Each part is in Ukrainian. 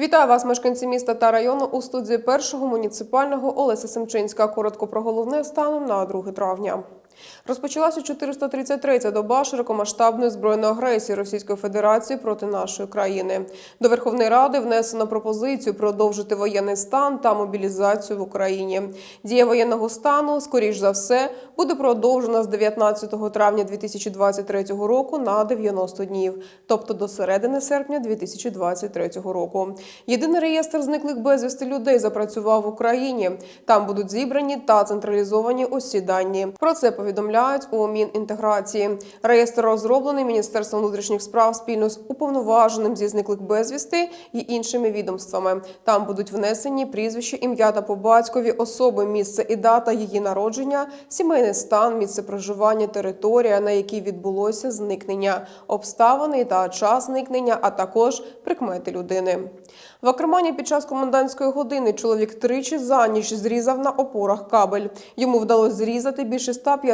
Вітаю вас, мешканці міста та району у студії першого муніципального Олеся Семчинська. Коротко про головне станом на 2 травня. Розпочалася 433-я доба широкомасштабної збройної агресії Російської Федерації проти нашої країни. До Верховної Ради внесено пропозицію продовжити воєнний стан та мобілізацію в Україні. Дія воєнного стану, скоріш за все, буде продовжена з 19 травня 2023 року на 90 днів, тобто до середини серпня 2023 року. Єдиний реєстр зниклих безвісти людей запрацював в Україні. Там будуть зібрані та централізовані усі дані. Про це повідомляють у Мінінтеграції. Реєстр розроблений Міністерством внутрішніх справ спільно з уповноваженим зі зниклих безвісти і іншими відомствами. Там будуть внесені прізвище, ім'я та по батькові особи, місце і дата її народження, сімейний стан, місце проживання, територія, на якій відбулося зникнення, обставини та час зникнення, а також прикмети людини. В Акермані під час комендантської години чоловік тричі за ніч зрізав на опорах кабель. Йому вдалося зрізати більше 150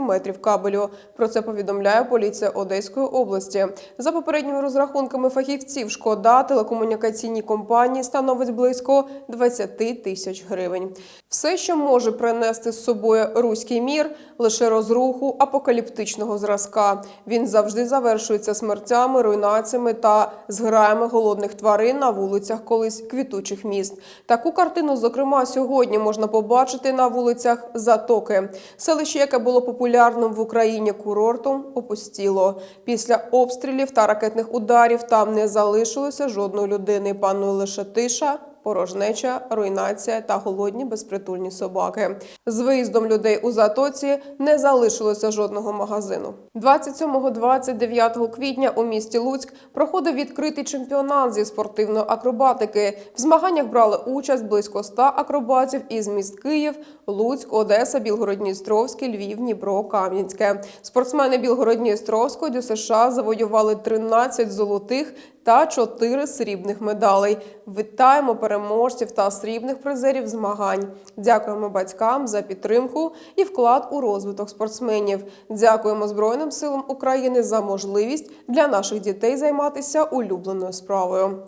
метрів кабелю. Про це повідомляє поліція Одеської області. За попередніми розрахунками фахівців, шкода телекомунікаційній компанії становить близько 20 тисяч гривень. Все, що може принести з собою руський мір, лише розруху апокаліптичного зразка. Він завжди завершується смертями, руйнаціями та зграями голодних тварин на вулицях колись квітучих міст. Таку картину, зокрема, сьогодні можна побачити на вулицях Затоки. Селище, яке було популярним в Україні курортом, опустіло. Після обстрілів та ракетних ударів там не залишилося жодної людини. Панує лише тиша. Порожнеча, руйнація та голодні безпритульні собаки. З виїздом людей у затоці не залишилося жодного магазину. 27-29 квітня у місті Луцьк проходив відкритий чемпіонат зі спортивної акробатики. В змаганнях брали участь близько 100 акробатів із міст Київ, Луцьк, Одеса, Білгород-Дністровський, Львів, Дніпро, Кам'янське. Спортсмени Білгород-Дністровського ДЮСШ завоювали 13 золотих та 4 срібних медалей. Вітаємо переможців та срібних призерів змагань. Дякуємо батькам за підтримку і вклад у розвиток спортсменів. Дякуємо Збройним силам України за можливість для наших дітей займатися улюбленою справою.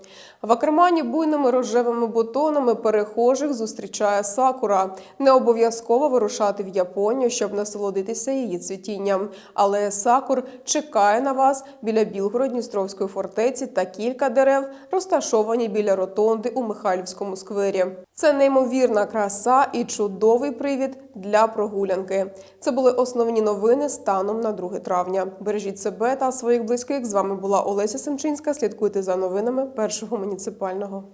В Акермані буйними рожевими бутонами перехожих зустрічає сакура. Не обов'язково вирушати в Японію, щоб насолодитися її цвітінням. Але сакур чекає на вас біля Білгород-Дністровської фортеці та кілька дерев, розташовані біля ротонди у Михайлівському сквері. Це неймовірна краса і чудовий привід для прогулянки. Це були основні новини станом на 2 травня. Бережіть себе та своїх близьких. З вами була Олеся Семчинська. Слідкуйте за новинами першого муніципального.